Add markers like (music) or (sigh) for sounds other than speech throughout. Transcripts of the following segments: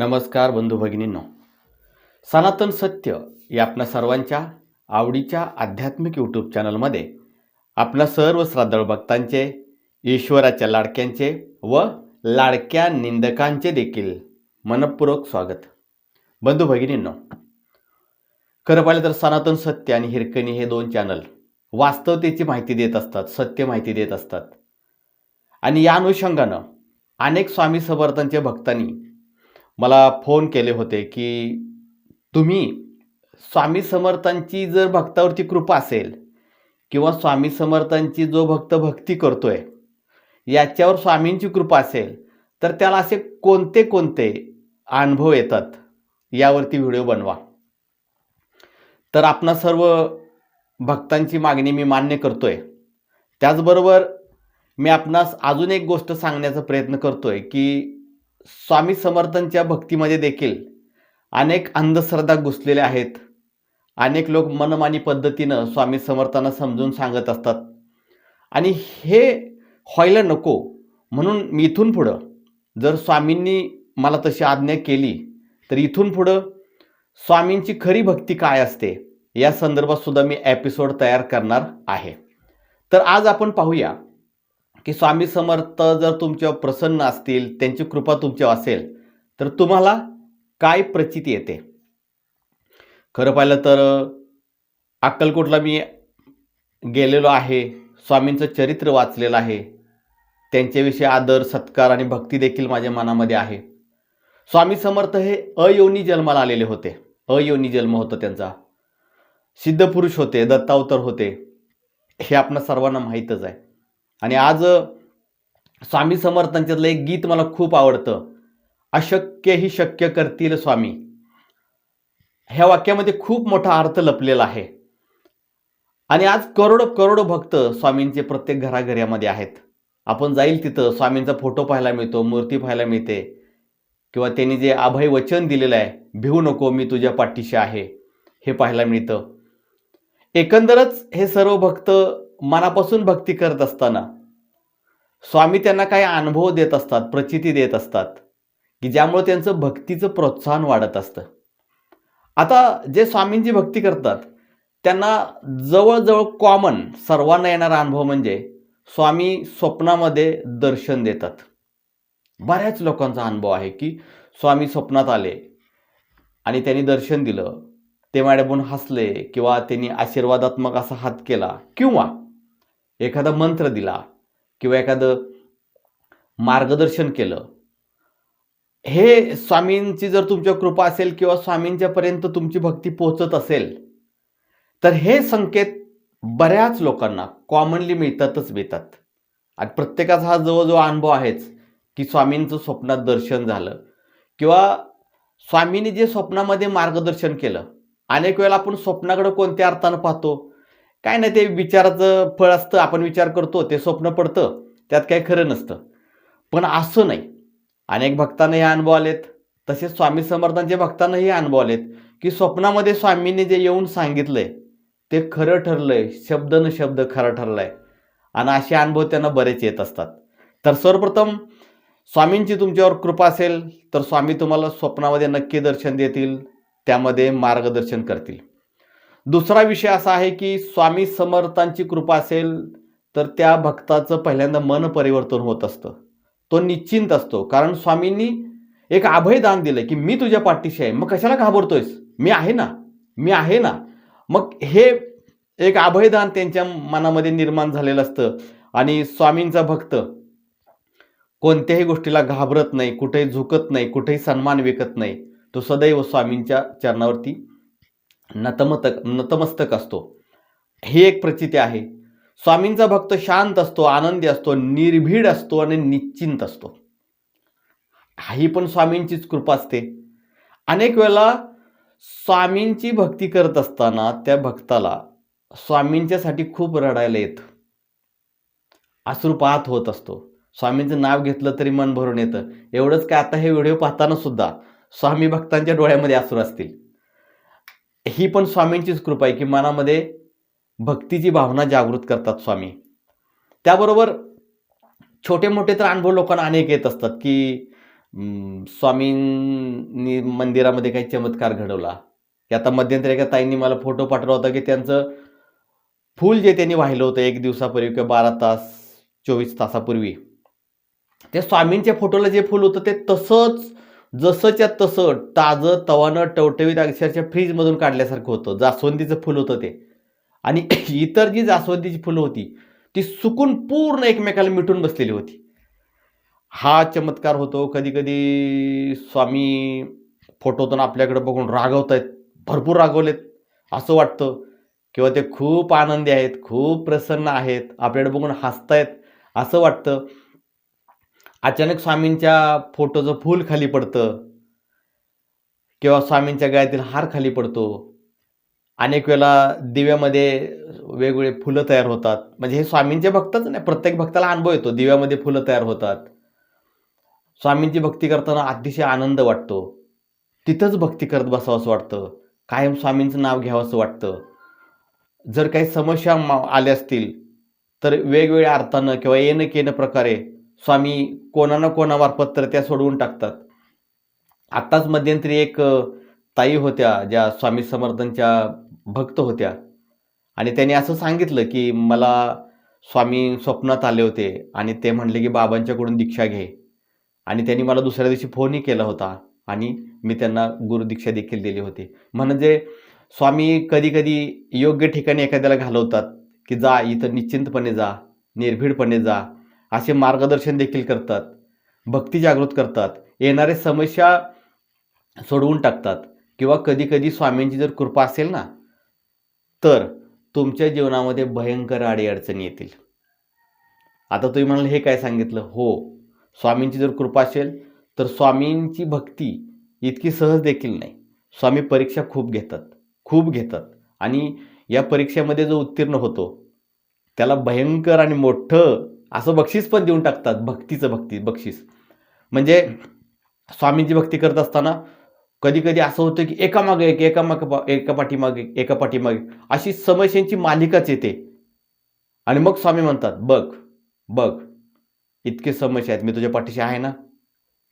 नमस्कार बंधू भगिनींनो. सनातन सत्य या आपल्या सर्वांच्या आवडीच्या आध्यात्मिक यूट्यूब चॅनलमध्ये आपल्या सर्व श्राद्धळ भक्तांचे ईश्वराच्या लाडक्यांचे व लाडक्या निंदकांचे देखील मनपूर्वक स्वागत. बंधू भगिनींनो खरं पाहिलं तर सनातन सत्य आणि हिरकणी हे दोन चॅनल वास्तवतेची माहिती देत असतात सत्य माहिती देत असतात. आणि या अनुषंगानं अनेक स्वामी समर्थांच्या भक्तांनी मला फोन केले होते की तुम्ही स्वामी समर्थांची जर भक्तावरती कृपा असेल किंवा स्वामी समर्थांची जो भक्त भक्ती करतोय याच्यावर स्वामींची कृपा असेल तर त्याला असे कोणते कोणते अनुभव येतात? यावरती व्हिडिओ बनवा. तर आपणा सर्व भक्तांची मागणी मी मान्य करतोय. त्याचबरोबर मी आपणास अजून एक गोष्ट सांगण्याचा प्रयत्न करतोय की स्वामी समर्थांच्या भक्तीमध्ये देखील अनेक अंधश्रद्धा घुसलेल्या आहेत. अनेक लोक मनमानी पद्धतीनं स्वामी समर्थांना समजून सांगत असतात. आणि हे व्हायला नको म्हणून मी इथून पुढं जर स्वामींनी मला तशी आज्ञा केली तर इथून पुढं स्वामींची खरी भक्ती काय असते या संदर्भात सुद्धा मी एपिसोड तयार करणार आहे. तर आज आपण पाहूया की स्वामी समर्थ जर तुमच्यावर प्रसन्न असतील त्यांची कृपा तुमच्यावर असेल तर तुम्हाला काय प्रचिती येते? खरं पाहिलं तर अक्कलकोटला मी गेलेलो आहे स्वामींचं चरित्र वाचलेलं आहे. त्यांच्याविषयी आदर सत्कार आणि भक्ती देखील माझ्या मनामध्ये आहे. स्वामी समर्थ हे अयोनी जन्माला आलेले होते. अयोनी जन्म होता त्यांचा. सिद्धपुरुष होते दत्तावतर होते. हे आपणा सर्वांना माहीतच आहे. आणि आज स्वामी समर्थांच्यातलं एक गीत मला खूप आवडतं. अशक्य ही शक्य करतील स्वामी. ह्या वाक्यामध्ये खूप मोठा अर्थ लपलेला आहे. आणि आज करोडो करोडो भक्त स्वामींचे प्रत्येक घराघऱ्यामध्ये आहेत. आपण जाईल तिथं स्वामींचा फोटो पाहायला मिळतो मूर्ती पाहायला मिळते. किंवा त्यांनी जे अभय वचन दिलेलं आहे भिवू नको मी तुझ्या पाठीशी आहे हे पाहायला मिळतं. एकंदरच हे सर्व भक्त मनापासून भक्ती करत असताना. स्वामी त्यांना काही अनुभव देत असतात प्रचिती देत असतात की ज्यामुळे त्यांचं भक्तीचं प्रोत्साहन वाढत असतं. आता जे स्वामींची भक्ती करतात त्यांना जवळजवळ कॉमन सर्वांना येणारा अनुभव म्हणजे स्वामी स्वप्नामध्ये दर्शन देतात. बऱ्याच लोकांचा अनुभव आहे की स्वामी स्वप्नात आले आणि त्यांनी दर्शन दिलं ते मॅडमून हसले किंवा त्यांनी आशीर्वादात्मक असा हात केला किंवा एखादा मंत्र दिला किंवा एखादं मार्गदर्शन केलं हे स्वामींची जर तुमच्या कृपा असेल किंवा स्वामींच्यापर्यंत तुमची भक्ती पोहोचत असेल तर हे संकेत बऱ्याच लोकांना कॉमनली मिळतातच मिळतात. आणि प्रत्येकाचा हा जवळजवळ अनुभव आहेच की स्वामींचं स्वप्नात दर्शन झालं किंवा स्वामींनी जे स्वप्नामध्ये मार्गदर्शन केलं. अनेक वेळेला आपण स्वप्नाकडे कोणत्या अर्थानं पाहतो? काय नाही ते विचाराचं फळ असतं आपण विचार करतो ते स्वप्न पडतं त्यात काही खरं नसतं. पण असं नाही. अनेक भक्तांना हे अनुभव आलेत. तसेच स्वामी समर्थांचे भक्तांना हे अनुभव आलेत की स्वप्नामध्ये स्वामींनी जे येऊन सांगितलंय ते खरं ठरलंय शब्द न शब्द खरं ठरलंय. आणि असे अनुभव त्यांना बरेच येत असतात. तर सर्वप्रथम स्वामींची तुमच्यावर कृपा असेल तर स्वामी तुम्हाला स्वप्नामध्ये नक्की दर्शन देतील त्यामध्ये मार्गदर्शन करतील. दुसरा विषय असा आहे की स्वामी समर्थांची कृपा असेल तर त्या भक्ताचं पहिल्यांदा मन परिवर्तन होत असतं. तो निश्चिंत असतो. कारण स्वामींनी एक अभयदान दिलं की मी तुझ्या पाठीशी आहे. मग कशाला घाबरतोयस? मी आहे ना? मी आहे ना? मग हे एक अभयदान त्यांच्या मनामध्ये निर्माण झालेलं असतं. आणि स्वामींचा भक्त कोणत्याही गोष्टीला घाबरत नाही कुठेही झुकत नाही कुठेही सन्मान विकत नाही. तो सदैव स्वामींच्या चरणावरती नतमतक नतमस्तक असतो. ही एक प्रचिती आहे. स्वामींचा भक्त शांत असतो आनंदी असतो निर्भीड असतो आणि निश्चिंत असतो. ही पण स्वामींचीच कृपा असते. अनेक वेळेला स्वामींची भक्ती करत असताना त्या भक्ताला स्वामींच्यासाठी खूप रडायला येतं. अश्रुपात होत असतो. स्वामींचं नाव घेतलं तरी मन भरून येतं. एवढंच काय आता हे व्हिडिओ पाहताना सुद्धा स्वामी भक्तांच्या डोळ्यामध्ये अश्रू असतील. ही पण स्वामींचीच कृपा आहे की मनामध्ये भक्तीची भावना जागृत करतात स्वामी. त्याबरोबर छोटे मोठे तर अनुभव लोकांना अनेक येत असतात की स्वामींनी मंदिरामध्ये काही चमत्कार घडवला. की आता मध्यंतरी एका ताईंनी मला फोटो पाठवला होता की त्यांचं फूल जे त्यांनी वाहिलं होतं एक दिवसापूर्वी किंवा बारा तास चोवीस तासापूर्वी ते स्वामींच्या फोटोला जे फूल होतं ते तसंच जसंच्या तसं ताजं तवानं टवटवीत अक्षरशः फ्रीजमधून काढल्यासारखं होतं. जास्वंदीचं फुल होतं ते. आणि (clears throat) इतर जी जास्वंदीची फुलं होती ती सुकून पूर्ण एकमेकाला मिटून बसलेली होती. हा चमत्कार होतो. कधी कधी स्वामी फोटोतून आपल्याकडे बघून रागवत आहेत भरपूर रागवलेत असं वाटतं. किंवा ते खूप आनंदी आहेत खूप प्रसन्न आहेत आपल्याकडे बघून हसतायत असं वाटतं. अचानक स्वामींच्या फोटोचं फूल खाली पडतं. किंवा स्वामींच्या गळ्यातील हार खाली पडतो. अनेक वेळेला दिव्यामध्ये वेगवेगळे फुलं तयार होतात. म्हणजे हे स्वामींचे भक्तच नाही प्रत्येक भक्ताला अनुभव येतो. दिव्यामध्ये फुलं तयार होतात. स्वामींची भक्ती करताना अतिशय आनंद वाटतो. तिथंच भक्ती करत बसावंसं वाटतं. कायम स्वामींचं नाव घ्यावंसं वाटतं. जर काही समस्या मा- आल्या असतील तर वेगवेगळ्या अर्थानं किंवा येणं केनं प्रकारे स्वामी कोणा ना कोणामार्फत तर त्या सोडवून टाकतात. आत्ताच मध्यंतरी एक ताई होत्या ज्या स्वामी समर्थांच्या भक्त होत्या. आणि त्यांनी असं सांगितलं की मला स्वामी स्वप्नात आले होते आणि ते म्हणले की बाबांच्याकडून दीक्षा घे. आणि त्यांनी मला दुसऱ्या दिवशी फोनही केला होता आणि मी त्यांना गुरुदीक्षा देखील दिली होती. म्हणजे स्वामी कधीकधी योग्य ठिकाणी एखाद्याला घालवतात की जा इथं निश्चिंतपणे जा निर्भीडपणे जा असे मार्गदर्शन देखील करतात. भक्ती जागृत करतात. येणारे समस्या सोडवून टाकतात. किंवा कधीकधी स्वामींची जर कृपा असेल ना तर तुमच्या जीवनामध्ये भयंकर अडीअडचणी येतील. आता तुम्ही म्हणाल हे काय सांगितलं? हो. स्वामींची जर कृपा असेल तर स्वामींची भक्ती इतकी सहज देखील नाही. स्वामी परीक्षा खूप घेतात. खूप घेतात. आणि या परीक्षेमध्ये जो उत्तीर्ण होतो त्याला भयंकर आणि मोठं असं बक्षीस पण देऊन टाकतात भक्तीचं भक्ती बक्षीस. म्हणजे स्वामींची भक्ती करत असताना कधी कधी असं होतं की एकामागे एक एकामागे एका पाठीमागे एका पाठीमागे अशी समस्यांची मालिकाच येते. आणि मग स्वामी म्हणतात बघ बघ इतके समस्या आहेत मी तुझ्या पाठीशी आहे ना?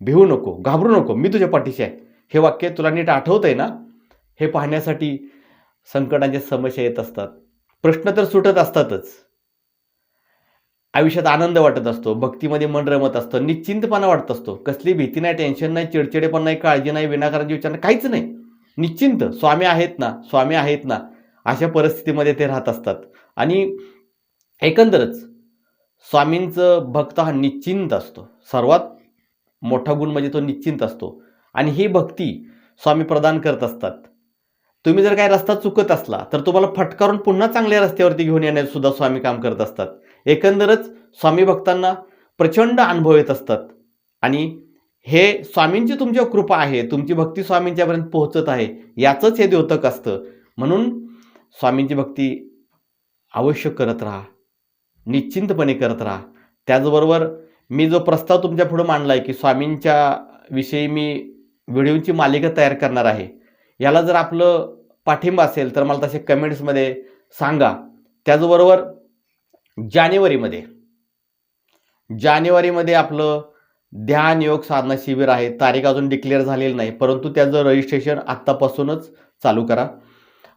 भिवू नको घाबरू नको मी तुझ्या पाठीशी आहे. हे वाक्य तुला नीट आठवत आहे ना? हे पाहण्यासाठी संकटांच्या समस्या येत असतात. प्रश्न तर सुटत असतातच. आयुष्यात आनंद वाटत असतो भक्तीमध्ये मन रमत असतं निश्चिंतपणा वाटत असतो. कसली भीती नाही टेन्शन नाही चिडचिडेपण नाही काळजी नाही विनाकारांची विचार काहीच नाही. निश्चिंत स्वामी आहेत ना स्वामी आहेत ना अशा परिस्थितीमध्ये ते राहत असतात. आणि एकंदरच स्वामींचं भक्त हा निश्चिंत असतो. सर्वात मोठा गुण म्हणजे तो निश्चिंत असतो. आणि ही भक्ती स्वामी प्रदान करत असतात. तुम्ही जर काही रस्ता चुकत असला तर तुम्हाला फटकारून पुन्हा चांगल्या रस्त्यावरती घेऊन येण्यास सुद्धा स्वामी काम करत असतात. एकंदरच स्वामी भक्तांना प्रचंड अनुभव येत असतात. आणि हे स्वामींची तुमच्या कृपा आहे तुमची भक्ती स्वामींच्यापर्यंत पोहोचत आहे याचंच हे द्योतक असतं. म्हणून स्वामींची भक्ती अवश्य करत राहा. निश्चिंतपणे करत राहा. त्याचबरोबर मी जो प्रस्ताव तुमच्या पुढं मांडला आहे की स्वामींच्या विषयी मी व्हिडिओची मालिका तयार करणार आहे याला जर आपलं पाठिंबा असेल तर मला तसे कमेंट्समध्ये सांगा. त्याचबरोबर जानेवारीमध्ये. जानेवारीमध्ये आपलं ध्यान योग साधना शिबिर आहे. तारीख अजून डिक्लेअर झालेली नाही परंतु त्याचं रजिस्ट्रेशन आत्तापासूनच चालू करा.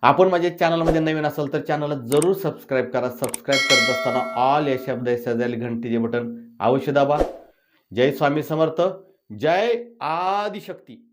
आपण माझ्या चॅनलमध्ये नवीन असाल तर चॅनलला जरूर सबस्क्राईब करा. सबस्क्राईब करत असताना ऑल या शब्द सजायला घंटीचे बटन अवश्य दाबा. जय स्वामी समर्थ. जय आदिशक्ती.